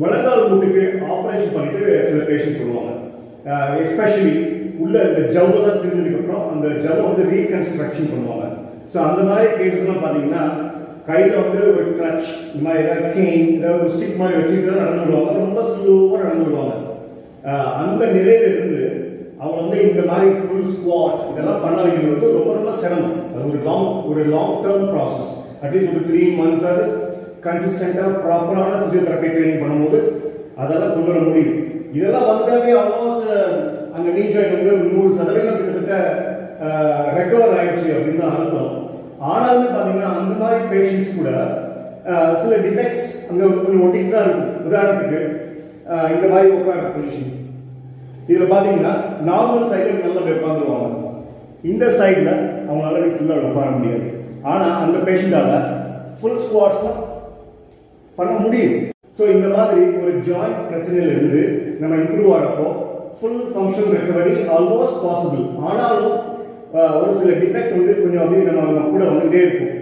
முழங்கால் மூட்டுக்கு ஆப்ரேஷன் பண்ணிட்டு சில பேஷண்ட் சொல்லுவாங்க எஸ்பெஷலி உள்ள இந்த ஜவ்வெல்லாம் பிரிஞ்சதுக்கப்புறம் அந்த ஜவ் வந்து ரீகன்ஸ்ட்ரக்ஷன் பண்ணுவாங்க. ஸோ அந்த மாதிரி கேசஸ்லாம் பார்த்தீங்கன்னா கையில் வந்து ஒரு கிரட்ச் இந்த மாதிரி ஏதாவது கெயின் ஏதாவது ஒரு ஸ்டிக் மாதிரி வச்சுக்கிட்டு நடந்து வருவாங்க. ரொம்ப ஸ்லோவாக நடந்து வருவாங்க. அந்த நிலையிலிருந்து அவங்க வந்து இந்த மாதிரி ஃபுல் ஸ்குவாட் இதெல்லாம் பண்ண வைக்கிறது வந்து ரொம்ப ரொம்ப சிரமம். அது ஒரு லாங் ஒரு long term process at least ஒரு த்ரீ மந்த்ஸ் அது கன்சிஸ்டண்ட்டாக ப்ராப்பரான ஃபிசியோதெரப்பி ட்ரைனிங் பண்ணும்போது அதெல்லாம் கொண்டு வர முடியும். இதெல்லாம் வந்துட்டாவே ஆல்மோஸ்ட் அந்த நீ ஜாயின் வந்து நூறு சதவீதம் கிட்டத்தட்ட ரெக்கவர் ஆயிடுச்சு அப்படின்னு தான் அர்த்தம். ஆனாலுமே பார்த்தீங்கன்னா அந்த மாதிரி பேஷண்ட்ஸ் கூட சில டிஃபெக்ட்ஸ் அங்கே கொஞ்சம் ஒட்டிட்டு தான் இருக்கும் உதாரணத்துக்கு இந்த மாதிரி உட்கார பொசிஷன் இதில் பார்த்தீங்கன்னா நார்மல் சைடில் நல்லா உட்காந்துருவாங்க. இந்த சைடில் அவங்களால அப்படி ஃபுல்லாக உட்கார முடியாது. ஆனால் அந்த பேஷண்ட்டால் ஃபுல் ஸ்குவாட்ஸ்லாம் பண்ண முடியும். ஸோ இந்த மாதிரி ஒரு ஜாயிண்ட் பிரச்சனையிலிருந்து நம்ம improve ஆகிறப்போ full function recovery almost possible ஆனாலும் ஒரு சில டிஃபெக்ட் வந்து கொஞ்சம் அப்படியே நம்ம நம்ம கூட வந்துகிட்டே இருக்கும்.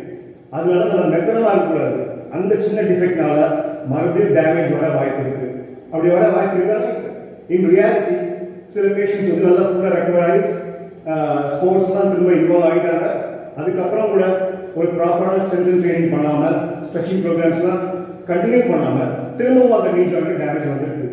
அதனால நம்ம மெத்தனமாக இருக்கக்கூடாது அந்த சின்ன டிஃபெக்ட்னால மறுபடியும் டேமேஜ் வர வாய்ப்பு இருக்கு. அப்படி வர வாய்ப்பு இருக்காது இன் ரியாலிட்டி சில பேஷண்ட்ஸ் வந்து நல்லா ஃபுல்லாக ரெக்கவர் ஆகி ஸ்போர்ட்ஸ்லாம் திரும்ப இன்வால்வ் ஆகிட்டாங்க அதுக்கப்புறம் கூட ஒரு ப்ராப்பரான ஸ்ட்ரென்த் ட்ரைனிங் பண்ணாமல் ஸ்ட்ரெச்சிங் ப்ரோக்ராம்ஸ்லாம் கண்டினியூ பண்ணாமல் திரும்பவும் அந்த நீ வந்து டேமேஜ் வந்துருக்கு.